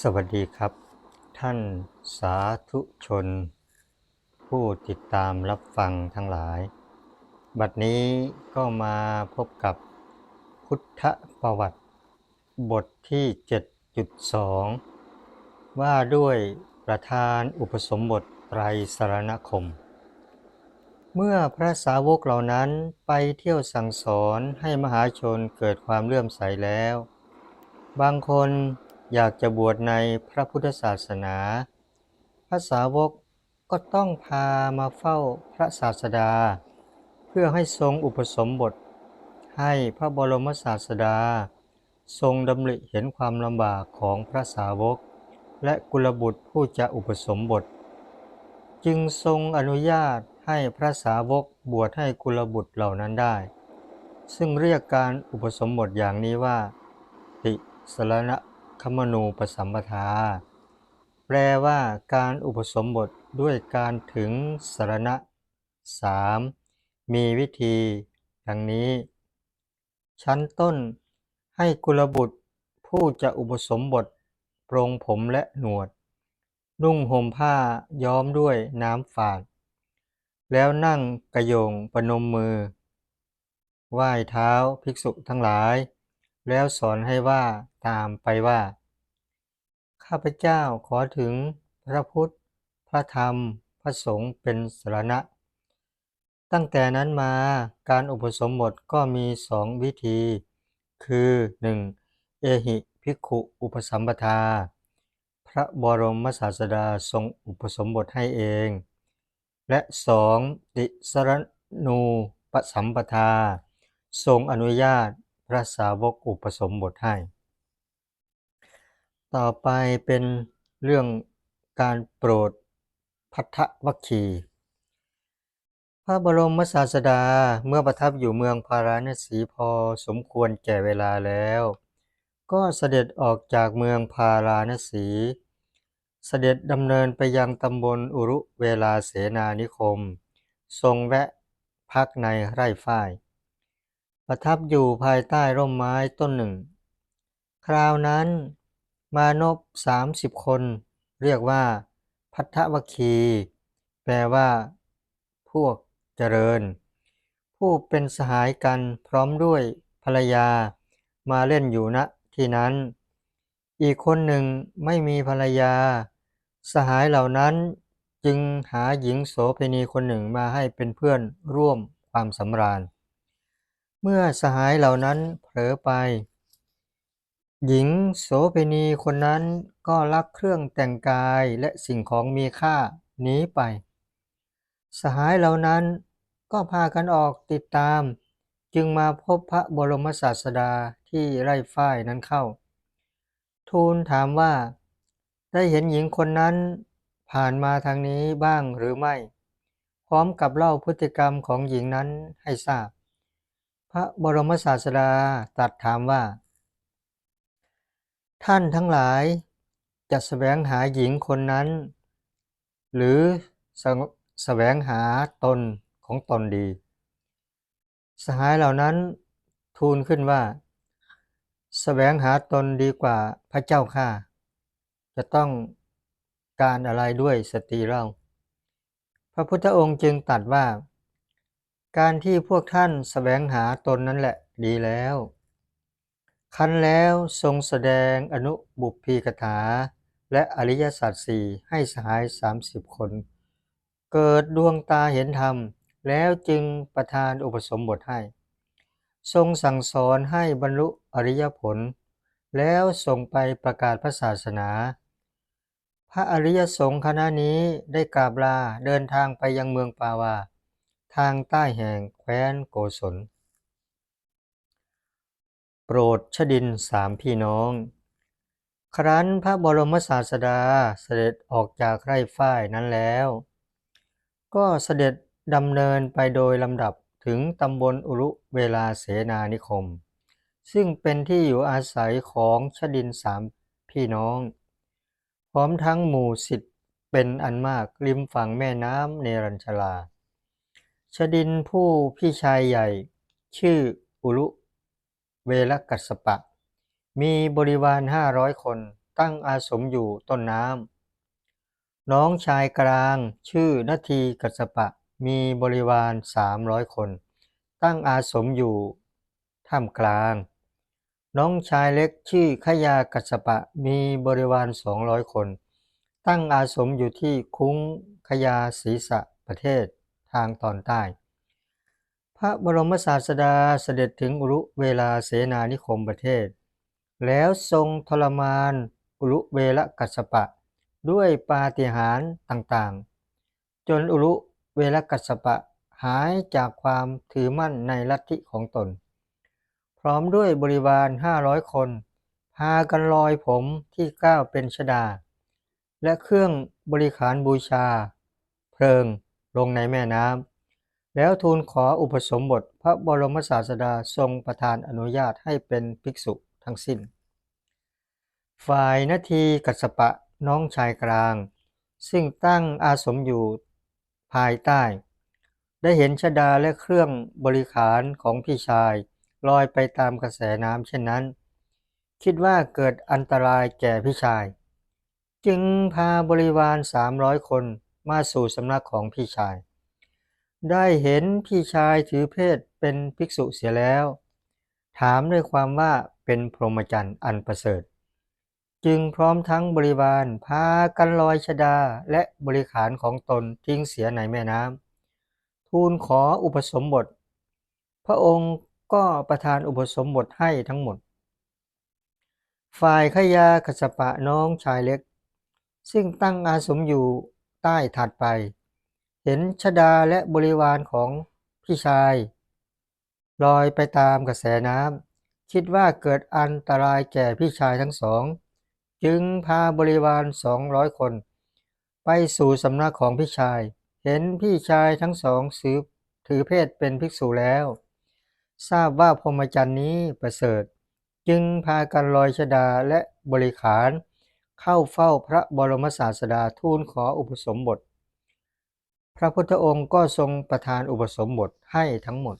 สวัสดีครับ ท่านสาธุชน ผู้ติดตามรับฟังทั้งหลาย บัดนี้ก็มาพบกับพุทธประวัติ บทที่ 7.2 ว่าด้วยประธานอุปสมบทไตรสรณคม เมื่อพระสาวกเหล่านั้นไปเที่ยวสั่งสอนให้มหาชนเกิดความเลื่อมใสแล้ว บางคน อยากจะบวชในพระพุทธศาสนา พระสาวกก็ต้องพามาเฝ้าพระศาสดา เพื่อให้ทรงอุปสมบท ให้พระบรมศาสดา ทรงดำริเห็นความลำบากของพระสาวก และกุลบุตรผู้จะอุปสมบท จึงทรงอนุญาตให้พระสาวกบวชให้กุลบุตรเหล่านั้นได้ ซึ่งเรียกการอุปสมบทอย่างนี้ว่า ติสรณะ คมนูปสัมปทา แปลว่าการอุปสมบทด้วยการถึงสารณะสามมีวิธี ดังนี้ ชั้นต้นให้กุลบุตรผู้จะอุปสมบทปรงผมและหนวด นุ่งห่มผ้าย้อมด้วยน้ำฝาด แล้วนั่งกระโยงประนมมือ ไหว้เท้าภิกษุทั้งหลาย แล้วสอนให้ว่าตามไปว่า ข้าพเจ้าขอถึงพระพุทธ พระธรรม พระสงฆ์เป็นสรณะ ตั้งแต่นั้นมาการอุปสมบทก็มีสองวิธี คือ 1. เอหิภิกขุอุปสัมปทา พระบรมศาสดาทรงอุปสมบทให้เอง และ 2. ติสรณูปสัมปทา ทรงอนุญาต พระสาวกอุปสมบทให้ ต่อไปเป็นเรื่องการโปรดพัทธวัคคีพระบรมศาสดาเมื่อประทับอยู่เมืองพาราณสีพอสมควรแก่เวลาแล้ว ก็เสด็จออกจากเมืองพาราณสี เสด็จดำเนินไปยังตำบลอุรุเวลาเสนานิคม ทรงแวะพักในไร่ฝ้าย ประทับอยู่ภายใต้ร่มไม้ต้นหนึ่ง คราวนั้น มานพสามสิบคน เรียกว่า พัทธวคี แปลว่า พวกเจริญ ผู้เป็นสหายกันพร้อมด้วยภรรยามาเล่นอยู่ณที่นั้น อีกคนหนึ่งไม่มีภรรยา สหายเหล่านั้นจึงหาหญิงโสเภณีคนหนึ่งมาให้เป็นเพื่อนร่วมความสำราญ เมื่อสหายเหล่านั้นเผลอไป หญิงโสเภณีคนนั้นก็ลักเครื่องแต่งกายและสิ่งของมีค่าหนีไป สหายเหล่านั้นก็พากันออกติดตาม จึงมาพบพระบรมศาสดาที่ไร่ฝ้ายนั้นเข้า ทูลถามว่าได้เห็นหญิงคนนั้นผ่านมาทางนี้บ้างหรือไม่ พร้อมกับเล่าพฤติกรรมของหญิงนั้นให้ทราบ พระบรมศาสดาตรัสถามว่า ท่านทั้งหลายจะแสวงหาหญิงคนนั้น หรือแสแสวงหาตนของตนดี สหายเหล่านั้นทูลขึ้นว่าแสวงหาตนดีกว่าพระเจ้าข้าจะต้องการอะไรด้วยสตรีเรา พระพุทธองค์จึงตรัสว่า การที่พวกท่านแสวงหาตนนั้นแหละดีแล้ว คันแล้วทรงแสดงอนุบุพพีกถา และอริยสัจสี่ให้สหายสามสิบคน เกิดดวงตาเห็นธรรม แล้วจึงประทานอุปสมบทให้ ทรงสั่งสอนให้บรรลุอริยผล แล้วส่งไปประกาศพระศาสนา พระอริยสงฆ์คณะนี้ได้กราบลาเดินทางไปยังเมืองปาวา ทางใต้แห่งแคว้นโกศล โปรดชดินสามพี่น้อง ครั้นพระบรมศาสดาเสด็จออกจากไร่ฝ้ายนั้นแล้ว ก็เสด็จดำเนินไปโดยลำดับถึงตำบลอุรุเวลาเสนานิคม ซึ่งเป็นที่อยู่อาศัยของชดินสามพี่น้อง พร้อมทั้งหมู่สิทธิ์เป็นอันมากริมฝั่งแม่น้ำเนรัญชลา ชดินผู้พี่ชายใหญ่ ชื่ออุรุเวลกัสปะ มีบริวารห้าร้อยคนตั้งอาสมอยู่ต้นน้ำน้องชายกลางชื่อนาทีกัสปะ มีบริวารสามร้อยคน ตั้งอาสมอยู่ท่ามกลาง น้องชายเล็กชื่อขยากัสปะ มีบริวารสองร้อยคน ตั้งอาสมอยู่ที่คุ้งขยาศีสะประเทศ ทางตอนใต้ พระบรมศาสดาเสด็จถึงอุรุเวลาเสนานิคมประเทศ แล้วทรงทรมานอุรุเวลกัสปะ ด้วยปาฏิหาริย์ต่างๆ จนอุรุเวลกัสสปะหายจากความถือมั่นในลัทธิของตน พร้อมด้วยบริวารห้าร้อยคน พากันลอยผมที่ก้าวเป็นชดา และเครื่องบริขารบูชา เพลิง ลงในแม่น้ำแล้วทูลขออุปสมบทพระบรมศาสดาทรงประทานอนุญาตให้เป็นภิกษุทั้งสิ้น ฝ่ายนาทีกัสปะน้องชายกลาง ซึ่งตั้งอาสมอยู่ภายใต้ ได้เห็นชดาและเครื่องบริขารของพี่ชายลอยไปตามกระแสน้ำเช่นนั้น คิดว่าเกิดอันตรายแก่พี่ชาย จึงพาบริวารสามร้อยคน มาสู่สำนักของพี่ชาย ได้เห็นพี่ชายถือเพศเป็นภิกษุเสียแล้ว ถามด้วยความว่าเป็นพรหมจรรย์อันประเสริฐ จึงพร้อมทั้งบริวารพากันลอยชดาและบริขารของตนทิ้งเสียในแม่น้ำทูลขออุปสมบท พระองค์ก็ประทานอุปสมบทให้ทั้งหมด ฝ่ายขยากัสสปะน้องชายเล็ก ซึ่งตั้งอาสมอยู่ ใต้ถัดไป เห็นชดาและบริวารของพี่ชาย ลอยไปตามกระแสน้ำคิดว่าเกิดอันตรายแก่พี่ชายทั้งสอง จึงพาบริวารสองร้อยคน ไปสู่สำนักของพี่ชาย เห็นพี่ชายทั้งสองสืบถือเพศเป็นภิกษุแล้ว ทราบว่าพรหมจรรย์นี้ประเสริฐ จึงพากันลอยชดาและบริขาร เข้าเฝ้าพระบรมศาสดาทูลขออุปสมบท พระพุทธองค์ก็ทรงประทานอุปสมบทให้ทั้งหมด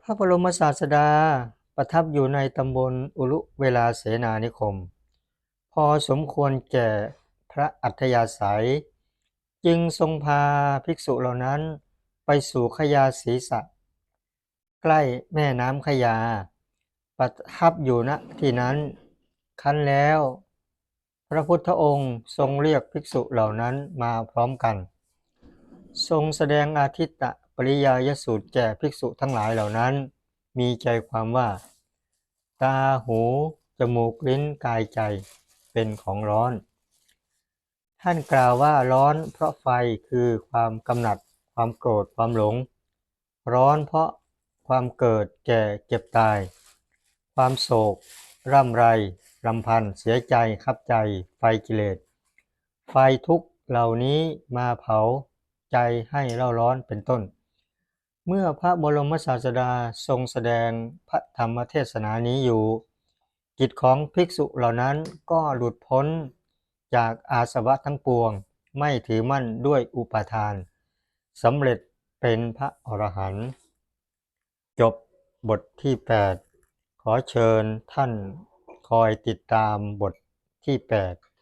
พระบรมศาสดาประทับอยู่ในตำบลอุรุเวลาเสนานิคม พอสมควรแก่พระอัธยาศัย จึงทรงพาภิกษุเหล่านั้นไปสู่ขยาศีสะใกล้แม่น้ำขยา ประทับอยู่ณที่นั้นคั้นแล้ว พระพุทธองค์ทรงเรียกภิกษุเหล่านั้นมาพร้อมกัน ทรงแสดงอาทิตตปริยายสูตรแก่ภิกษุทั้งหลายเหล่านั้น มีใจความว่า ตาหูจมูกลิ้นกายใจเป็นของร้อน ท่านกล่าวว่าร้อนเพราะไฟคือความกำหนัด ความโกรธความหลง ร้อนเพราะความเกิดแก่เจ็บตาย ความโศก ร่ำไรรำพัน เสียใจขับใจ ไฟกิเลส ไฟทุกเหล่านี้มาเผาใจให้เร่าร้อนเป็นต้น เมื่อพระบรมศาสดาทรงแสดงพระธรรมเทศนานี้อยู่กิจของภิกษุเหล่านั้นก็หลุดพ้นจากอาสวะทั้งปวง ไม่ถือมั่นด้วยอุปาทานสำเร็จเป็นพระอรหันต์จบบทที่ 8 อเชิญท่านคอยติดตามบทที่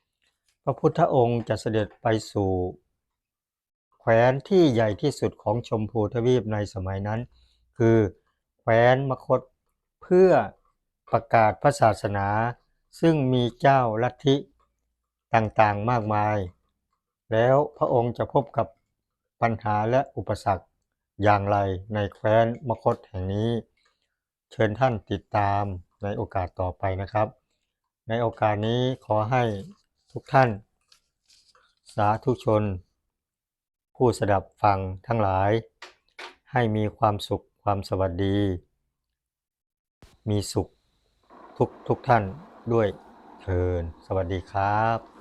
8 พระพุทธองค์จะเสด็จไปสู่ แคว้นที่ใหญ่ที่สุดของชมพูทวีปในสมัยนั้น คือแคว้นมคตเพื่อประกาศพระศาสนา ซึ่งมีเจ้าลัทธิต่างๆมากมาย แล้วพระองค์จะพบกับปัญหาและอุปสรรคอย่างไรในแคว้นมคตแห่งนี้ เชิญท่านติดตามในโอกาสต่อไปนะครับ ในโอกาสนี้ขอให้ทุกท่าน สาธุชน ผู้สดับฟังทั้งหลาย ให้มีความสุขความสวัสดี มีสุขทุกทุกท่านด้วยเทินสวัสดีครับ